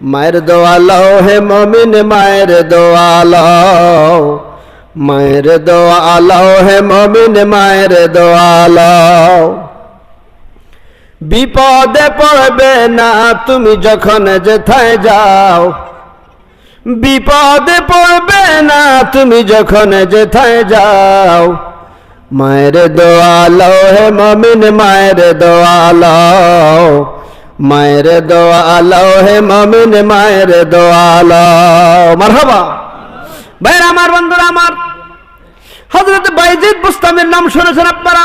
মায়ের দোয়ালো হে মমিন, মায়ের দোয়ালো মায়ের দোয়ালো হে মমিন, মায়ের দোয়ালো বিপদে পড়বে না তুমি যখন যেথায় যাও। বিপদে পড়বে না তুমি যখন যেথায় যাও। মায়ের দোয়ালো হে মমিন, মায়ের দোয়ালো মায়ের দোয়ালো হে মমিন মায়ের দোয়ালো মারহাবা। ভাইরা আমার, বন্ধুরা আমার হজরত বাইজিদ বুস্তামের নাম শুনেছেন আপনারা?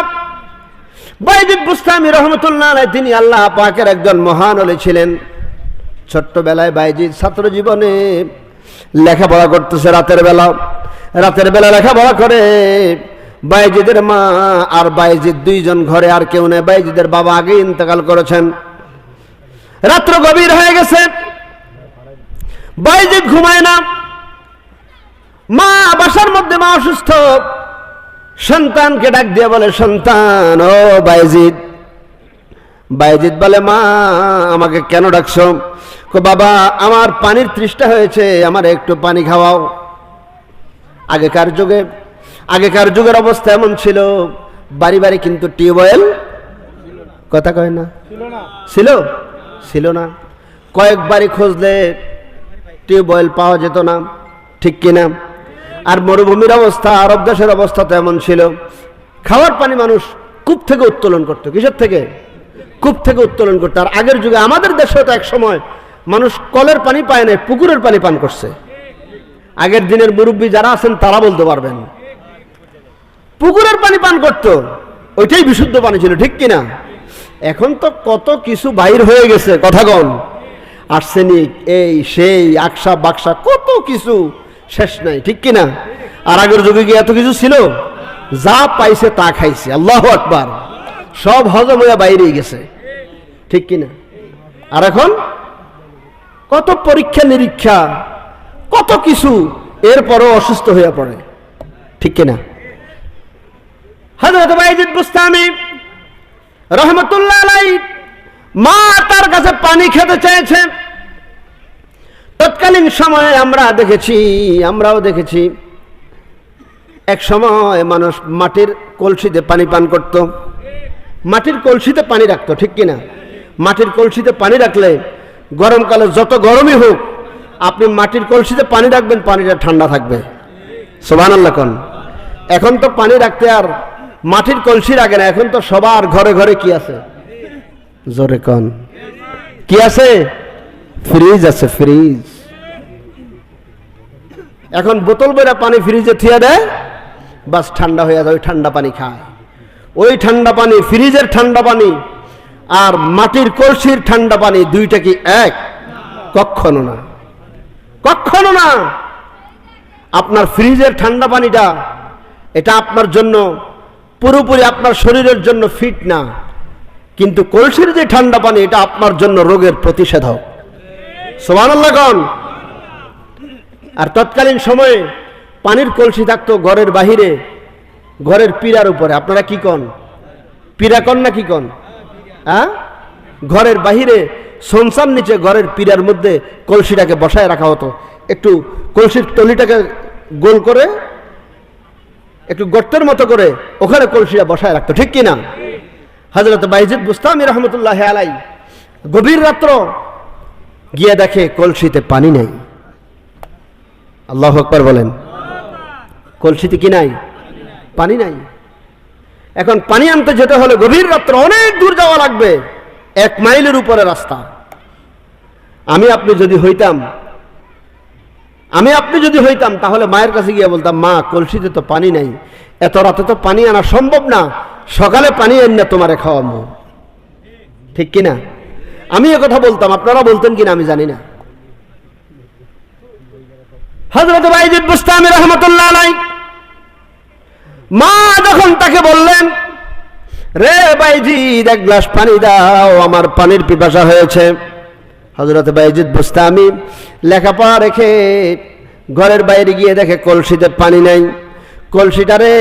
বাইজিদ বুস্তামি রহমতুল্লাহ তিনি আল্লাহ পাকের একজন মহান অলি ছিলেন। ছোট্টবেলায় বাইজিদ ছাত্র জীবনে লেখাপড়া করতেছে রাতের বেলা। রাতের বেলা লেখাপড়া করে বাইজিদের মা আর বাইজিদ দুইজন ঘরে আর কেউ নেই। বাইজিদের বাবা আগে ইন্তেকাল করেছেন। রাত্র গভীর হয়ে গেছে। বাইজিদ ঘুমায় না। মা বাসার মধ্যে মা অসুস্থ। সন্তানকে ডাক দিয়ে বলে সন্তান ও বাইজিদ। বাইজিদ বলে মা আমাকে কেন ডাকছো? বাবা আমার পানির তৃষ্ণা হয়েছে আমার একটু পানি খাওয়াও। আগেকার যুগে আগেকার যুগের অবস্থা এমন ছিল বাড়ি বাড়ি কিন্তু টিউবওয়েল কথা কয় না। ছিল? ছিল না। কয়েকবারই খুঁজলে টিউবওয়েল পাওয়া যেত না, ঠিক কিনা? আর মরুভূমির অবস্থা, আরব দেশের অবস্থা তো এমন ছিল। খাওয়ার পানি মানুষ কূপ থেকে উত্তোলন করতো। কিসের থেকে? কূপ থেকে উত্তোলন করতো। আর আগের যুগে আমাদের দেশে তো এক সময় মানুষ কলের পানি পায় না পুকুরের পানি পান করছে। আগের দিনের মুরব্বী যারা আছেন, তারা বলতে পারবেন। পুকুরের পানি পান করতো। ওইটাই বিশুদ্ধ পানি ছিল, ঠিক কিনা? এখন তো কত কিছু বাইর হয়ে গেছে কথাগণ আর্সেনিক, এই, সেই, আকসা, বাক্সা, কত কিছু শেষ নাই, ঠিক কিনা? আর আগের যুগে কি এত কিছু ছিল? যা পাইছে তা খাইছে, আল্লাহ আকবার। সব হজম হয়ে বাইরে গেছে, ঠিক কিনা? আর এখন? কত পরীক্ষা নিরীক্ষা, কত কিছু এরপরও অসুস্থ হয়ে পড়ে, ঠিক কিনা? হজরত বাইজিদ বুস্তামি রহমতুল্লাহ মা তার কাছে পানি খেতে চেয়েছে। তৎকালীন সময়ে আমরা দেখেছি, আমরাও দেখেছি, এক সময় মানুষ মাটির কলসিতে পানি পান করত। মাটির কলসিতে পানি রাখতো, ঠিক কিনা? মাটির কলসিতে পানি রাখলে গরমকালে যত গরমই হোক, আপনি মাটির কলসিতে পানি রাখবেন, পানিটা ঠান্ডা থাকবে। সোভান এখন তো পানি রাখতে আর মাটির কলসি রাখে না, এখন তো সবার ঘরে ঘরে কি আছে? জোরে কন। কি আছে? ফ্রিজ আছে, ফ্রিজ। এখন বোতল বেরা পানি ফ্রিজে থিয়ে দেয়, বাস ঠান্ডা হয়ে যায়, ওই ঠান্ডা পানি খায়। ওই ঠান্ডা পানি, ফ্রিজের ঠান্ডা পানি আর মাটির কলসির ঠান্ডা পানি দুইটা কি এক? কখনো না। কখনো না। আপনার ফ্রিজের ঠান্ডা পানিটা, এটা আপনার জন্য পুরোপুরি আপনার শরীরের জন্য ফিট না। কিন্তু কলসির যে ঠান্ডা পানি, এটা আপনার জন্য রোগের প্রতিষেধক। সোবান আর তৎকালীন সময়ে পানির কলসি থাকতো ঘরের বাহিরে, ঘরের পীড়ার উপরে। আপনারা কি কন? পীড়া কন না কি কন? হ্যাঁ ঘরের বাহিরে সংসার নিচে ঘরের পীড়ার মধ্যে কলসিটাকে বসায় রাখা হতো। একটু কলসির তলিটাকে গোল করে একটু গর্তের মতো করে ওখানে কলসিটা বসায় রাখতো, ঠিক কিনা? হজরত বাইজিদ বুস্তামি রহমতুল্লাহ আলাই গভীর রাত্র গিয়ে দেখে কলসিতে পানি নেই। আল্লাহ আকবর বলেন, কলসিতে কি নাই? পানি নাই। এখন পানি আনতে যেতে হলে গভীর রাত্র অনেক দূর যাওয়া লাগবে, এক মাইলের উপরে রাস্তা। আমি আপনি যদি হইতাম আমি আপনি যদি হইতাম, তাহলে মায়ের কাছে গিয়ে বলতাম, মা, কলসিতে তো পানি নাই, এত রাতে তো পানি আনা সম্ভব না, সকালে পানি না তোমারে খাওয়াবো ঠিক কিনা? আমি কথা বলতাম, আপনারা বলতেন কিনা আমি জানি না। হজরত বাইজিদ বুস্তামি রহমতুল্লাহ আলাই মা যখন তাকে বললেন, রে বাইজিদ এক গ্লাস পানি দাও, আমার পানির পিপাসা হয়েছে। হজরত বাইজিদ বুস্তামি লেখাপড়া রেখে ঘরের বাইরে গিয়ে দেখে কলসিতে পানি নাই। কলসিটারে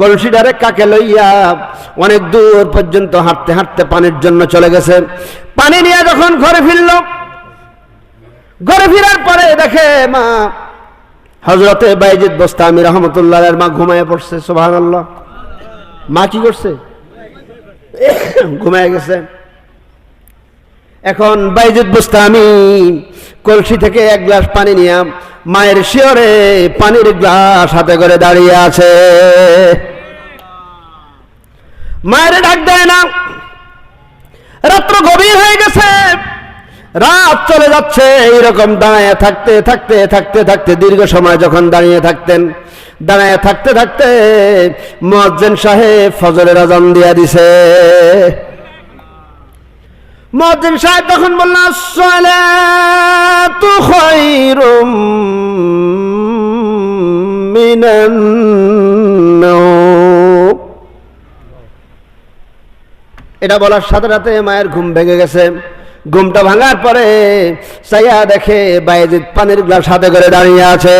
কলসিটারে কাকে লইয়া অনেক দূর পর্যন্ত হাঁটতে হাঁটতে পানির জন্য চলে গেছে। পানি নিয়ে যখন ঘরে ফিরল, ঘরে ফিরার পরে দেখে মা হজরতে বাইজিদ বস্তামি রহমতুল্লাহ মা ঘুমায় পড়ছে সোভান মা কি করছে? ঘুমায় গেছে। এখন বাইজিদ বুস্তামি, কলসি থেকে এক গ্লাস পানি নিয়ে মায়ের শিওরে পানির গ্লাস হাতে করে দাঁড়িয়ে আছে। মায়ের ডাক দেয় না। রাত্র গভীর হয়ে গেছে। রাত চলে যাচ্ছে। এইরকম দাঁড়ায় থাকতে থাকতে থাকতে থাকতে দীর্ঘ সময় যখন দাঁড়িয়ে থাকতেন, দাঁড়ায় থাকতে থাকতে মজ্জেন সাহেব ফজরের আজান দিয়া দিছে। মজ্জেন সাহেব তখন বলল সালাতু খায়রুম মিনান এটা বলার সাথে সাথে মায়ের ঘুম ভেঙে গেছে। ঘুমটা ভাঙার পরে সাইয়া দেখে বাইজিৎ পানির গ্লাস হাতে করে দাঁড়িয়ে আছে।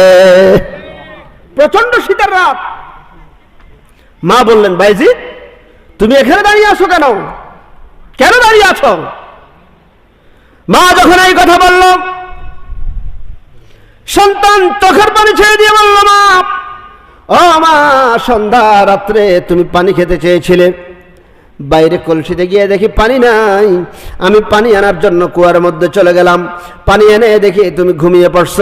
প্রচণ্ড শীতের রাত। মা বললেন বাইজিৎ তুমি এখানে দাঁড়িয়ে আছো কেন? কেন দাঁড়িয়ে আছো? মা যখন এই কথা বলল, সন্তান চোখের পানি ছেড়ে দিয়ে বলল, মা, ও মা, সন্ধ্যা রাত্রে তুমি পানি খেতে চেয়েছিলে। বাইরে কলসিতে গিয়ে দেখি পানি নাই। আমি পানি আনার জন্য কুয়ার মধ্যে চলে গেলাম। পানি এনে দেখি তুমি ঘুমিয়ে পড়ছ।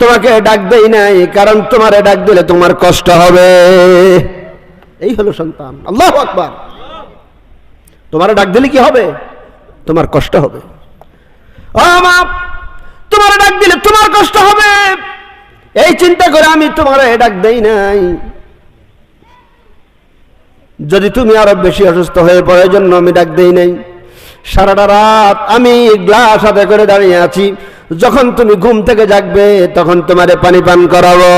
তোমাকে ডাক দেই নাই, কারণ তোমারে ডাক দিলে তোমার কষ্ট হবে। এই হলো সন্তান। আল্লাহ আকবার। তোমার ডাক দিলে কি হবে? তোমার কষ্ট হবে। ও তোমার ডাক দিলে তোমার কষ্ট হবে। এই চিন্তা করে আমি তোমার ডাক দেই নাই। যদি তুমি আরও বেশি অসুস্থ হয়ে পড়ে জন্য আমি ডাক দেই নাই। সারাটা রাত আমি গ্লাস হাতে করে দাঁড়িয়ে আছি। যখন তুমি ঘুম থেকে জাগবে, তখন তোমারে পানি পান করাবো।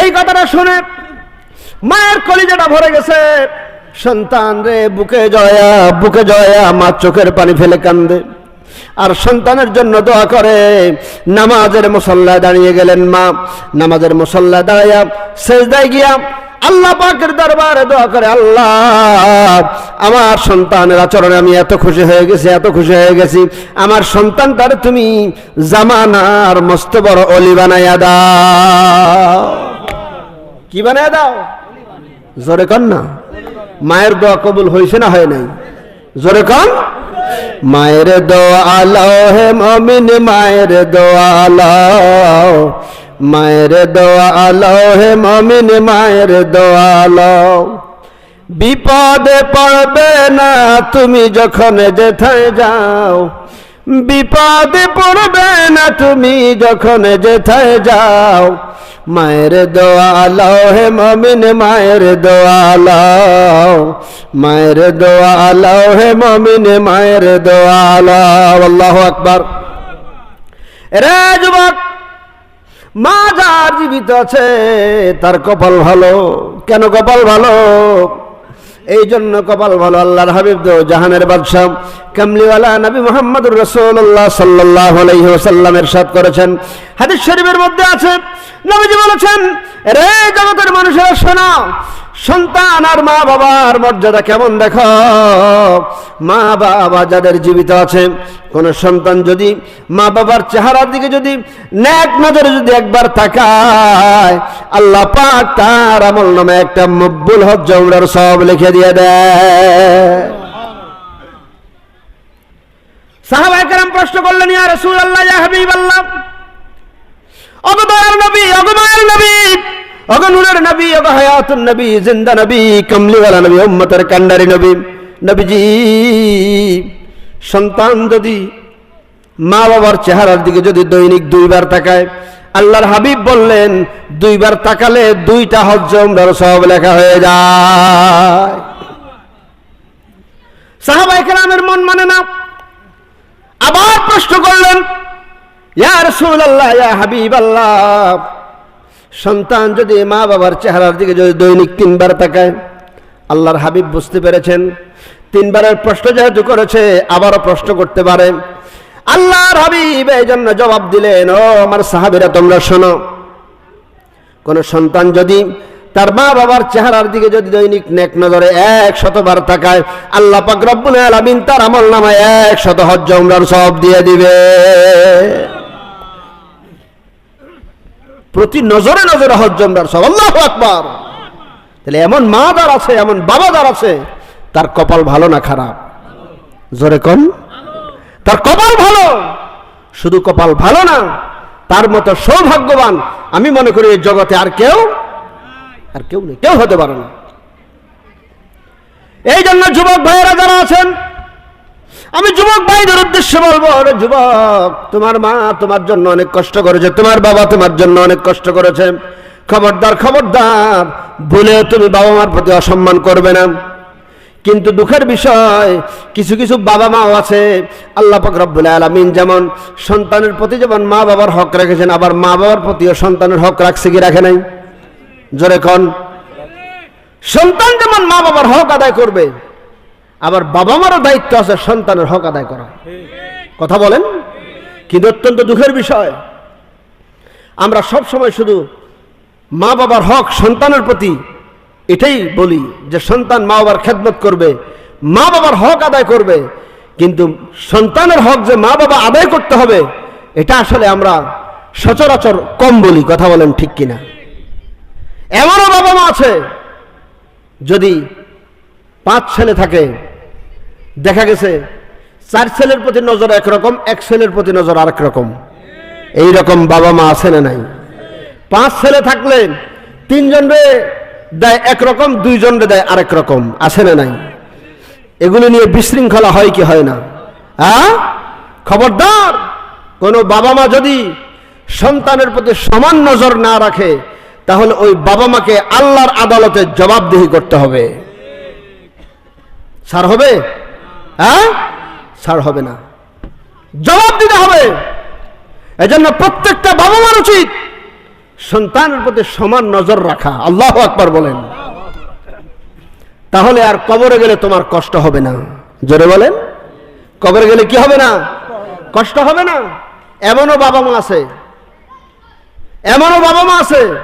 এই কথাটা শুনে মায়ের কলিজাটা ভরে গেছে। সন্তান রে, বুকে জয়া বুকে জয়া, মা চোখের পানি ফেলে কান্দে। আর সন্তানের জন্য দোয়া করে, নামাজের মুসল্লা দাঁড়িয়ে গেলেন মা। নামাজের মুসল্লা দাঁড়াইয়া শেষদায় গিয়া আল্লাহ পাকের দরবারে দোয়া করে, আল্লাহ, আমার সন্তানের আচরণে আমি এত খুশি হয়ে গেছি, এত খুশি হয়ে গেছি। আমার সন্তানটার তুমি জামানার মস্ত বড় অলি বানাইয়া দাও। কি বানাইয়া দাও? জোরে কন না? মায়ের দোয়া কবুল হয়েছে না হয় নাই? জোরে কন? মায়ের দোয়া হে মমিন, মায়ের দোয়া মায়ের দোয়া হে মমিন, মায়ের দোয়া বিপদে পড়বে না, তুমি যখন যেথায় যাও। বিপদে পড়বে না তুমি যখন যেথায় যাও। মায়ের দোয়া আলাও হে মমিন, মায়ের দোয়া আলাও মায়ের দোয়া আলাও হে মমিন, মায়ের দোয়া আলাও আল্লাহ আকবার। রে যুবক, মা যার জীবিত আছে, তার কপাল ভালো। কেন কপাল ভালো? এই জন্য কপাল ভালো, আল্লাহর হাবিব দেও, জাহানের বাদশাহ। কামলিওয়ালা নবী মোহাম্মদুর রসুল্লাহ সাল্লাহ আলাইহি ওসাল্লামের সাথ করেছেন। হাদিস শরীফের মধ্যে আছে, নবীজি বলেছেন রে জগতের মানুষের শোনা, সন্তান আর মা বাবার মর্যাদা কেমন দেখো? মা বাবা যাদের জীবিত আছে, কোন সন্তান যদি মা বাবার চেহারার দিকে যদি ন্যাক নজরে যদি একবার তাকায়, আল্লাহ পাক তার আমল নামে একটা মকবুল হজ উমরার সব লিখে দিয়ে দেয়। কেরাম প্রশ্ন করলেন, ইয়া রাসূলুল্লাহ, ইয়া হাবিবাল্লাহ ওগো দয়ার নবী ওগো নবী ওগো নূরের নবী ওগো হায়াতুন নবী, জিন্দা নবী কমলিওয়ালা নবী, উম্মতের কান্ডারি নবী। নবীজি, সন্তান যদি মা বাবার চেহারার দিকে যদি দৈনিক দুইবার তাকায়, আল্লাহর হাবিব বললেন, দুইবার তাকালে দুইটা হজ্জ উমরার সব লেখা হয়ে যায়। সাহাবাই কেরামের মন মানে না। আবার প্রশ্ন করলেন, ইয়া রাসূলুল্লাহ, ইয়া হাবিবাল্লাহ, সন্তান যদি মা বাবার চেহারার দিকে যদি দৈনিক তিনবার তাকায় আল্লাহর হাবিব বুঝতে পেরেছেন। তিনবারের প্রশ্ন যেহেতু করেছে, আবারও প্রশ্ন করতে পারে। আল্লাহর হাবিব এই জন্য জবাব দিলেন, ও আমার সাহাবিরা, তোমরা শোনো। কোন সন্তান যদি তার মা বাবার চেহারার দিকে যদি দৈনিক নেক নজরে এক শতবার তাকায়, আল্লাহ পাক রব্বুল আলামিন তার আমল নামায় এক শত হজ্জ উমরার সব দিয়ে দিবে। প্রতি নজরে নজরে হজ্জ উমরার সব আল্লাহু আকবার। তাহলে এমন মা যার আছে, এমন বাবা যার আছে, তার কপাল ভালো না খারাপ? জোরে কোন? তার কপাল ভালো, শুধু কপাল ভালো না, তার মতো সৌভাগ্যবান, আমি মনে করি এই জগতে আর কেউ আর কেউ নেই, কেউ হতে পারে না। এই জন্য যুবক ভাইয়েরা যারা আছেন, আমি যুবক ভাইদের উদ্দেশ্যে বলব ওরে যুবক, তোমার মা তোমার জন্য অনেক কষ্ট করেছে, তোমার বাবা তোমার জন্য অনেক কষ্ট করেছে। খবরদার খবরদার। ভুলেও তুমি বাবা মার প্রতি অসম্মান করবে না। কিন্তু দুঃখের বিষয়, কিছু কিছু বাবা মাও আছে, আল্লাহ রব্বুল আলামিন যেমন সন্তানের প্রতি যেমন মা বাবার হক রেখেছেন, আবার মা বাবার প্রতিও সন্তানের হক রাখছে কি রাখে নাই? জোরে কন। সন্তান যেমন মা বাবার হক আদায় করবে, আবার বাবা মারও দায়িত্ব আছে সন্তানের হক আদায় করা কথা বলেন? কিন্তু অত্যন্ত দুঃখের বিষয়, আমরা সব সময় শুধু মা বাবার হক সন্তানের প্রতি এটাই বলি যে সন্তান মা বাবার খেদমত করবে, মা বাবার হক আদায় করবে, কিন্তু সন্তানের হক যে মা বাবা আদায় করতে হবে, এটা আসলে আমরা সচরাচর কম বলি, কথা বলেন ঠিক কিনা। এমনও বাবা মা আছে, যদি পাঁচ ছেলে থাকে, দেখা গেছে চার ছেলের প্রতি নজর একরকম, এক ছেলের প্রতি নজর আরেক রকম। এই রকম বাবা মা আছে না নাই? পাঁচ ছেলে থাকলে তিনজন রে দেয় একরকম দুইজন রে দেয় আরেক রকম। আছে না নাই? এগুলো নিয়ে বিশৃঙ্খলা হয় কি হয় না? হ্যাঁ? খবরদার, কোনো বাবা মা যদি সন্তানের প্রতি সমান নজর না রাখে, তাহলে ওই বাবা মাকে আল্লাহর আদালতে জবাবদিহি করতে হবে। ছাড় হবে? হ্যাঁ? ছাড় হবে না। জবাব দিতে হবে। এজন্য প্রত্যেকটা বাবা মার উচিত সন্তানের প্রতি সমান নজর রাখা। আল্লাহ আকবার বলেন। তাহলে আর কবরে গেলে তোমার কষ্ট হবে না। জোরে বলেন। কবরে গেলে কি হবে না? কষ্ট হবে না। এমনও বাবা মা আছে। এমনও বাবা মা আছে।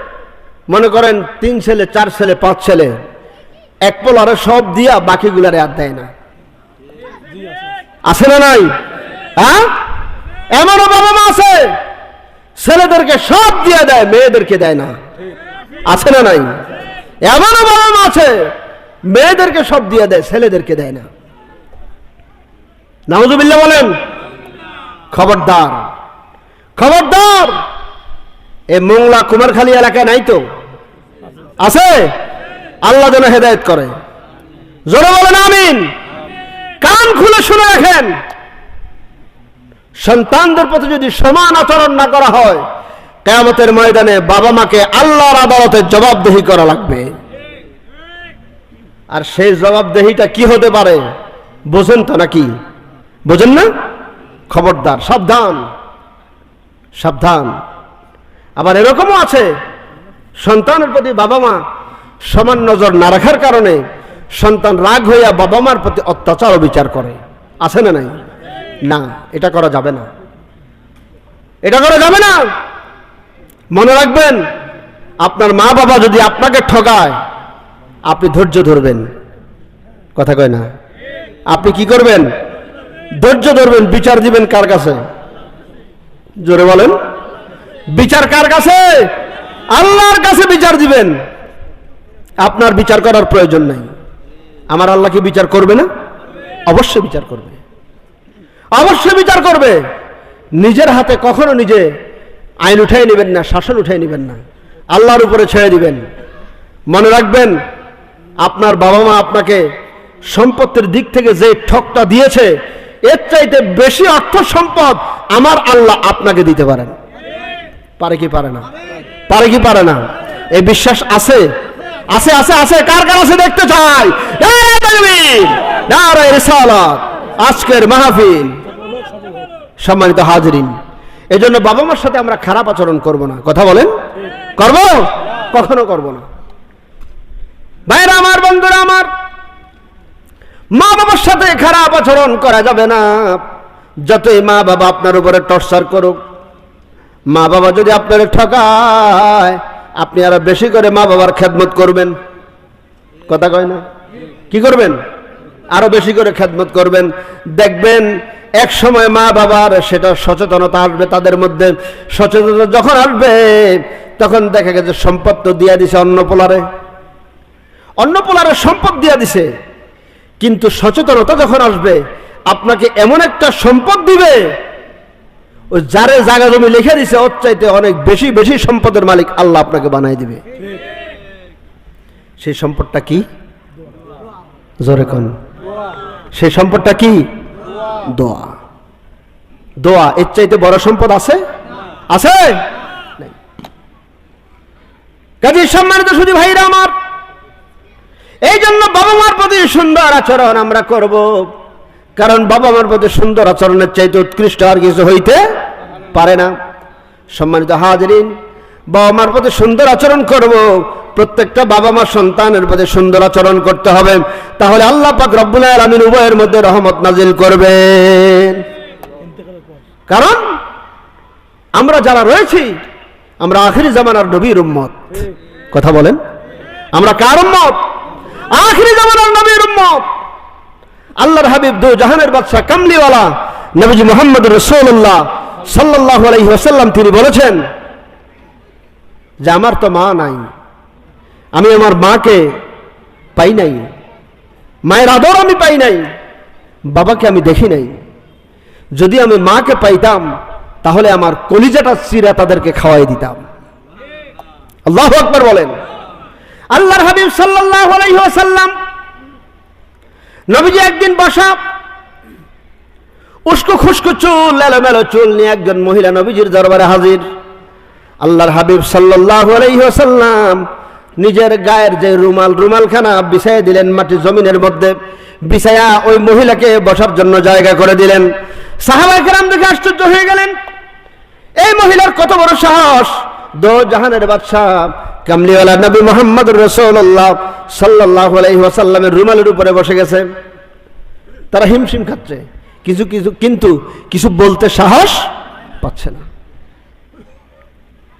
মনে করেন তিন ছেলে, চার ছেলে, পাঁচ ছেলে। এক পোলারে সব দিয়া বাকিগুলারে আর দেয় না। আছে না নাই? হ্যাঁ? এমনও বাবা মা আছে। ছেলেদেরকে সব দিয়ে দেয়, মেয়েদেরকে দেয় না। আছে না নাই? এমনও বাবা আছে, মেয়েদেরকে সব দিয়ে দেয়, ছেলেদেরকে দেয় না। নামজুবিল্লা বলেন, খবরদার খবরদার। এ মোংলা কুমারখালী এলাকায় নাই তো? আছে? আল্লাহ যেন হেদায়ত করে। জোরে বলেন, আমিন। কান খুলে শুনে রাখেন। সন্তানদের প্রতি যদি সমান আচরণ না করা হয়, কেয়ামতের ময়দানে বাবা মাকে আল্লাহর আদালতে জবাবদেহি করা লাগবে। আর সেই জবাবদেহিটা কি হতে পারে, বোঝেন তো নাকি? বোঝেন না? খবরদার, সাবধান সাবধান। আবার এরকমও আছে, সন্তানের প্রতি বাবা মা সমান নজর না রাখার কারণে সন্তান রাগ হইয়া বাবা মার প্রতি অত্যাচার ও বিচার করে। আছে না নাই? না, এটা করা যাবে না। এটা করা যাবে না। মনে রাখবেন, আপনার মা বাবা যদি আপনাকে ঠকায় আপনি ধৈর্য ধরবেন। কথা কয় না? আপনি কি করবেন? ধৈর্য ধরবেন, বিচার দিবেন কার কাছে? জোরে বলেন। বিচার কার কাছে? আল্লাহর কাছে বিচার দিবেন। আপনার বিচার করার প্রয়োজন নাই। আমার আল্লাহ কি বিচার করবে না? অবশ্যই বিচার করবে। অবশ্যই বিচার করবে। নিজের হাতে কখনো নিজে আইন উঠাই নেবেন না, শাসন উঠাই নেবেন না। আল্লাহর উপরে ছেড়ে দিবেন। মনে রাখবেন, আপনার বাবা মা আপনাকে সম্পত্তির দিক থেকে যে ঠকটা দিয়েছে, এর চাইতে বেশি অর্থ সম্পদ আমার আল্লাহ আপনাকে দিতে পারেন। পারে কি পারে না? পারে কি পারে না? এই বিশ্বাস আছে? আছে আছে আছে। কার কার আছে দেখতে চাই? আজকের মাহফিল। সম্মানিত হাজরিন এই জন্য বাবা মার সাথে আমরা খারাপ আচরণ করব না। কথা বলেন? করব? কখনো করব না। ভাইরা আমার, বন্ধুরা আমার, মা বাবার সাথে খারাপ আচরণ করা যাবে না। যতই মা বাবা আপনার উপরে টর্চার করুক, মা বাবা যদি আপনার ঠকায়, আপনি আরও বেশি করে মা বাবার খেদমত করবেন। কথা কয় না? কি করবেন? আরও বেশি করে খেদমত করবেন। দেখবেন এক সময় মা বাবার সেটা সচেতনতা আসবে তাদের মধ্যে। সচেতনতা যখন আসবে, তখন দেখা গেছে সম্পদ তো দিয়া দিছে অন্য পোলারে। অন্য পোলারে সম্পদ দিয়া দিছে। কিন্তু সচেতনতা যখন আসবে, আপনাকে এমন একটা সম্পদ দিবে, ও যারে জায়গা জমি লিখে দিছে, ওর চাইতে অনেক বেশি বেশি সম্পদের মালিক আল্লাহ আপনাকে বানাই দিবে। সেই সম্পদটা কি? জোরে কন। সেই সম্পদটা কি? দোয়া। দোয়া, এর চাইতে বড় সম্পদ আছে? আছে? কাজে সম্মানিত শুধু ভাইরা আমার এই জন্য বাবা মার প্রতি সুন্দর আচরণ আমরা করব। কারণ বাবা মার প্রতি সুন্দর আচরণের চাইতে উৎকৃষ্ট আর কিছু হইতে পারে না। সম্মানিত হাজরিন বাবা মার প্রতি সুন্দর আচরণ করব। প্রত্যেকটা বাবা মা সন্তানের প্রতি সুন্দর আচরণ করতে হবে। তাহলে আল্লাহ পাক রব্বুল আলামিন উভয়ের মধ্যে রহমত নাজিল করবেন কারণ আমরা যারা রয়েছি, আমরা আখিরি জামানার নবীর উম্মত। কথা বলেন। আমরা কার উম্মত? আখিরি জামানার নবীর উম্মত। আল্লাহর হাবিব দু জাহানের বাদশাহ কামলিওয়ালা নবীজি মোহাম্মদ রসুল্লাহ সাল্লাহ আলহি ওসাল্লাম তিনি বলেছেন যে আমার তো মা নাই, আমি আমার মাকে পাই নাই, মায়ের আদর আমি পাই নাই, বাবাকে আমি দেখি নাই। যদি আমি মাকে পাইতাম, তাহলে আমার কলিজাটা চিরা তাদেরকে খাওয়াই দিতাম। আল্লাহ আকবর বলেন। আল্লাহর হাবিব আলাইসাল্লাম নবীজি একদিন বসা, উস্কো খুস্কো চুল, এলোমেলো চুল নিয়ে একজন মহিলা নবীজির দরবারে হাজির। আল্লাহর হাবিব সাল্লাহ আলাইসাল্লাম নিজের গায়ের যে রুমাল, রুমালখানা বিছাইয়া দিলেন মাটি জমিনের মধ্যে বিছায়া ওই মহিলাকে বসার জন্য জায়গা করে দিলেন। সাহাবাই কেরাম দেখে আশ্চর্য হয়ে গেলেন, এই মহিলার কত বড় সাহস! দো জাহানের বাদশাহ, কামলিওয়ালা নবী মোহাম্মদ রসৌল্লাহ সাল্লাহ আলহিহাসাল্লামের রুমালের উপরে বসে গেছে। তারা হিমশিম খাচ্ছে। কিছু কিছু, কিন্তু কিছু বলতে সাহস পাচ্ছে না।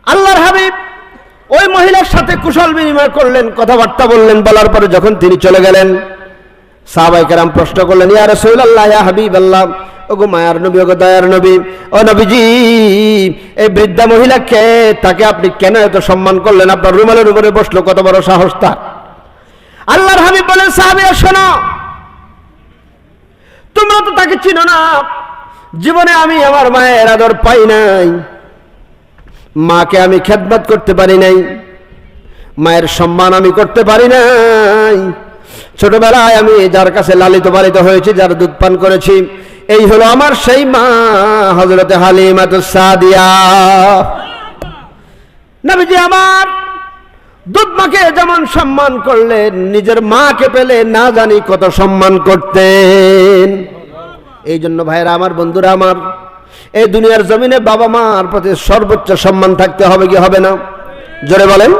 আল্লাহর হাবিব, ওই মহিলার সাথে কুশল বিনিময় করলেন, কথাবার্তা বললেন, বলার পরে যখন তিনি চলে গেলেন সাহাবাই কেরাম প্রশ্ন করলেন, ইয়া রসুল্লাহ ইয়া হাবিব আল্লাহ ওগো মায়ার নবী, ওগো দয়ার নবী, ও নবীজি, এই বৃদ্ধা মহিলাকে তাকে আপনি কেন এত সম্মান করলেন? আপনার রুমালের উপরে বসল, কত বড় সাহস তার। আল্লাহর হাবিব বলেন সাহাবিয়া শোনো, তোমরা তো তাকে চিনো না। জীবনে আমি আমার মায়ের আদর পাই নাই। মাকে আমি খেদমত করতে পারি নাই। মায়ের সম্মান আমি করতে পারি নাই। ছোটবেলায় আমি যার কাছে লালিত পালিত হয়েছি, যার দুধ পান করেছি, এই হলো আমার সেই মা হজরতে হালিমাত সাদিয়া। নবীজি আমার দুধ মাকে যেমন সম্মান করলেন, নিজের মাকে পেলে না জানি কত সম্মান করতেন। এই জন্য ভাইরা আমার বন্ধুরা, আমার এই দুনিয়ার জমিনে বাবা মার প্রতি সর্বোচ্চ সম্মান থাকতে হবে কি হবে না? জোরে বলেন।